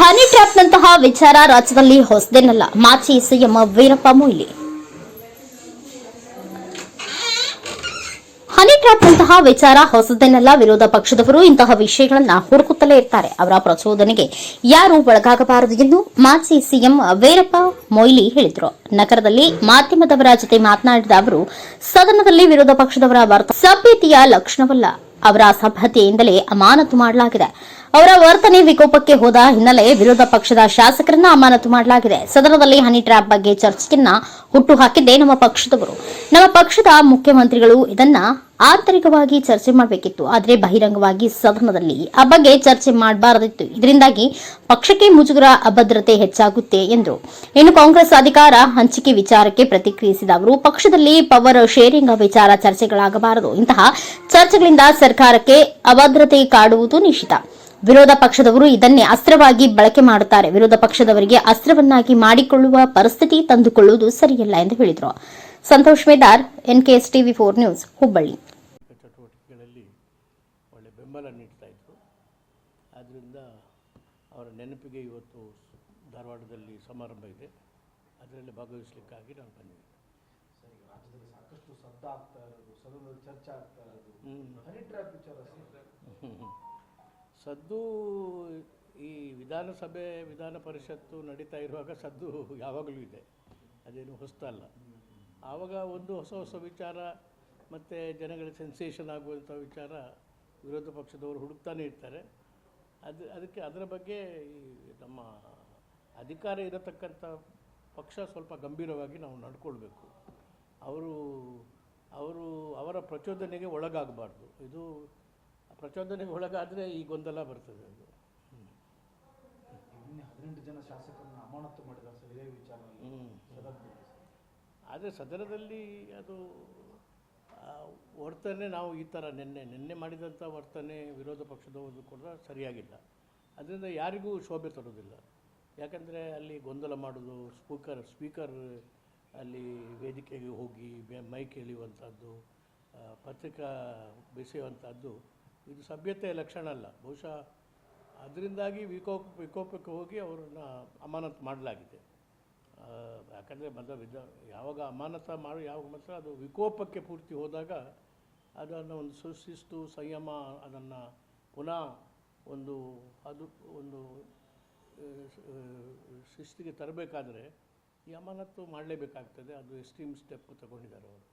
ಹನಿ ಟ್ರ್ಯಾಪ್ನಂತಹ ವಿಚಾರ ರಾಜ್ಯದಲ್ಲಿ ಹೊಸದೇನಲ್ಲ. ಮಾಜಿ ಸಿಎಂ ವೀರಪ್ಪ ಮೊಯ್ಲಿ. ಹನಿ ಟ್ರ್ಯಾಪ್ನಂತಹ ವಿಚಾರ ಹೊಸದೇನಲ್ಲ. ವಿರೋಧ ಪಕ್ಷದವರು ಇಂತಹ ವಿಷಯಗಳನ್ನ ಹುಡುಕುತ್ತಲೇ ಇರ್ತಾರೆ. ಅವರ ಪ್ರಚೋದನೆಗೆ ಯಾರು ಒಳಗಾಗಬಾರದು ಎಂದು ಮಾಜಿ ಸಿಎಂ ವೀರಪ್ಪ ಮೊಯ್ಲಿ ಹೇಳಿದರು. ನಗರದಲ್ಲಿ ಮಾಧ್ಯಮದವರ ಜೊತೆ ಮಾತನಾಡಿದ ಅವರು, ಸದನದಲ್ಲಿ ವಿರೋಧ ಪಕ್ಷದವರ ವರ್ತ ಸಭ್ಯತೆಯ ಲಕ್ಷಣವಲ್ಲ. ಅವರ ಸಭ್ಯತೆಯಿಂದಲೇ ಅಮಾನತು ಮಾಡಲಾಗಿದೆ. ಅವರ ವರ್ತನೆ ವಿಕೋಪಕ್ಕೆ ಹೋದ ಹಿನ್ನೆಲೆ ವಿರೋಧ ಪಕ್ಷದ ಶಾಸಕರನ್ನ ಅಮಾನತು ಮಾಡಲಾಗಿದೆ. ಸದನದಲ್ಲಿ ಹನಿ ಟ್ರ್ಯಾಪ್ ಬಗ್ಗೆ ಚರ್ಚೆಯನ್ನ ಹುಟ್ಟು ಹಾಕಿದ್ದೆ ನಮ್ಮ ಪಕ್ಷದವರು. ನಮ್ಮ ಪಕ್ಷದ ಮುಖ್ಯಮಂತ್ರಿಗಳು ಇದನ್ನ ಆಂತರಿಕವಾಗಿ ಚರ್ಚೆ ಮಾಡಬೇಕಿತ್ತು. ಆದರೆ ಬಹಿರಂಗವಾಗಿ ಸದನದಲ್ಲಿ ಆ ಬಗ್ಗೆ ಚರ್ಚೆ ಮಾಡಬಾರದಿತ್ತು. ಇದರಿಂದಾಗಿ ಪಕ್ಷಕ್ಕೆ ಮುಜುಗರ ಅಭದ್ರತೆ ಹೆಚ್ಚಾಗುತ್ತೆ ಎಂದರು. ಇನ್ನು ಕಾಂಗ್ರೆಸ್ ಅಧಿಕಾರ ಹಂಚಿಕೆ ವಿಚಾರಕ್ಕೆ ಪ್ರತಿಕ್ರಿಯಿಸಿದ ಅವರು, ಪಕ್ಷದಲ್ಲಿ ಪವರ್ ಶೇರಿಂಗ್ ವಿಚಾರ ಚರ್ಚೆಗಳಾಗಬಾರದು. ಇಂತಹ ಚರ್ಚೆಗಳಿಂದ ಸರ್ಕಾರಕ್ಕೆ ಅಭದ್ರತೆ ಕಾಡುವುದು ನಿಶ್ಚಿತ. ವಿರೋಧ ಪಕ್ಷದವರು ಇದನ್ನೇ ಅಸ್ತ್ರವಾಗಿ ಬಳಕೆ ಮಾಡುತ್ತಾರೆ. ವಿರೋಧ ಪಕ್ಷದವರಿಗೆ ಅಸ್ತ್ರವನ್ನಾಗಿ ಮಾಡಿಕೊಳ್ಳುವ ಪರಿಸ್ಥಿತಿ ತಂದುಕೊಳ್ಳುವುದು ಸರಿಯಲ್ಲ ಎಂದು ಹೇಳಿದರು. Santosh Medar NKS TV four news Hubballi. ಚಟುವಟಿಕೆಗಳಲ್ಲಿ ಒಳ್ಳೆ ಬೆಂಬಲ ನೀಡ್ತಾ ಇದ್ದರು ಆದ್ದರಿಂದ ಅವರ ನೆನಪಿಗೆ ಇವತ್ತು ಧಾರವಾಡದಲ್ಲಿ ಸಮಾರಂಭ ಇದೆ. ಅದರಲ್ಲಿ ಭಾಗವಹಿಸಲಿಕ್ಕಾಗಿ ನಾನು ಬಂದಿದ್ದೆ ಸರ್ ಈಗ ರಾಜ್ಯದಲ್ಲಿ ಸಾಕಷ್ಟು ಶಬ್ದ ಆಗ್ತಾ ಇರೋದು ಸದನದಲ್ಲಿ ಚರ್ಚೆ ಆಗ್ತಾ ಇರೋದು ಸದ್ದು ಈ ವಿಧಾನಸಭೆ, ವಿಧಾನ ಪರಿಷತ್ತು ನಡೀತಾ ಇರುವಾಗ ಸದ್ದು ಯಾವಾಗಲೂ ಇದೆ. ಅದೇನು ಹೊಸ್ತಲ್ಲ. ಆವಾಗ ಒಂದು ಹೊಸ ಹೊಸ ವಿಚಾರ, ಮತ್ತು ಜನಗಳಿಗೆ ಸೆನ್ಸೇಷನ್ ಆಗುವಂಥ ವಿಚಾರ ವಿರೋಧ ಪಕ್ಷದವರು ಹುಡುಕ್ತಾನೆ ಇರ್ತಾರೆ. ಅದು, ಅದಕ್ಕೆ ಅದರ ಬಗ್ಗೆ ಈ ನಮ್ಮ ಅಧಿಕಾರ ಇರತಕ್ಕಂಥ ಪಕ್ಷ ಸ್ವಲ್ಪ ಗಂಭೀರವಾಗಿ ನಾವು ನಡ್ಕೊಳ್ಬೇಕು. ಅವರು ಅವರು ಅವರ ಪ್ರಚೋದನೆಗೆ ಒಳಗಾಗಬಾರ್ದು. ಇದು ಪ್ರಚೋದನೆಗೆ ಒಳಗಾದರೆ ಈ ಗೊಂದಲ ಬರ್ತದೆ ಅದು. ಹದಿನೆಂಟು ಜನ ಶಾಸಕರನ್ನು ಅಮಾನತು ಮಾಡಿದ್ದಾರೆ ಸರ್ ಇದೇ ಆದರೆ ಸದನದಲ್ಲಿ ಅದು ವರ್ತನೆ ನಾವು ಈ ಥರ ನಿನ್ನೆ ನಿನ್ನೆ ಮಾಡಿದಂಥ ವರ್ತನೆ ವಿರೋಧ ಪಕ್ಷದವರು ಕೂಡ ಸರಿಯಾಗಿಲ್ಲ. ಅದರಿಂದ ಯಾರಿಗೂ ಶೋಭೆ ತರೋದಿಲ್ಲ ಯಾಕಂದರೆ ಅಲ್ಲಿ ಗೊಂದಲ ಮಾಡೋದು ಸ್ಪೀಕರ್ ಸ್ಪೀಕರ್ ಅಲ್ಲಿ ವೇದಿಕೆಗೆ ಹೋಗಿ ಮೈಕ್ ಎಳೆಯುವಂಥದ್ದು ಪತ್ರಿಕಾ ಬೆಸೆಯುವಂಥದ್ದು ಇದು ಸಭ್ಯತೆಯ ಲಕ್ಷಣ ಅಲ್ಲ. ಬಹುಶಃ ಅದರಿಂದಾಗಿ ವಿಕೋಪ ವಿಕೋಪಕ್ಕೆ ಹೋಗಿ ಅವರನ್ನು ಅಮಾನತು ಮಾಡಲಾಗಿದೆ. ಯಾಕಂದರೆ ಮೊದಲ ವಿಧ, ಯಾವಾಗ ಅಮಾನತ ಮಾಡಿ, ಯಾವಾಗ ಮಾತ್ರ ಅದು ವಿಕೋಪಕ್ಕೆ ಪೂರ್ತಿ ಹೋದಾಗ ಅದನ್ನು ಒಂದು ಸುಶಿಸ್ತು ಸಂಯಮ, ಅದನ್ನು ಪುನಃ ಒಂದು, ಅದು ಒಂದು ಶಿಸ್ತಿಗೆ ತರಬೇಕಾದ್ರೆ ಈ ಅಮಾನತ್ತು ಮಾಡಲೇಬೇಕಾಗ್ತದೆ. ಅದು ಎಕ್ಸ್ಟ್ರೀಮ್ ಸ್ಟೆಪ್ ತಗೊಂಡಿದ್ದಾರೆ ಅವರು.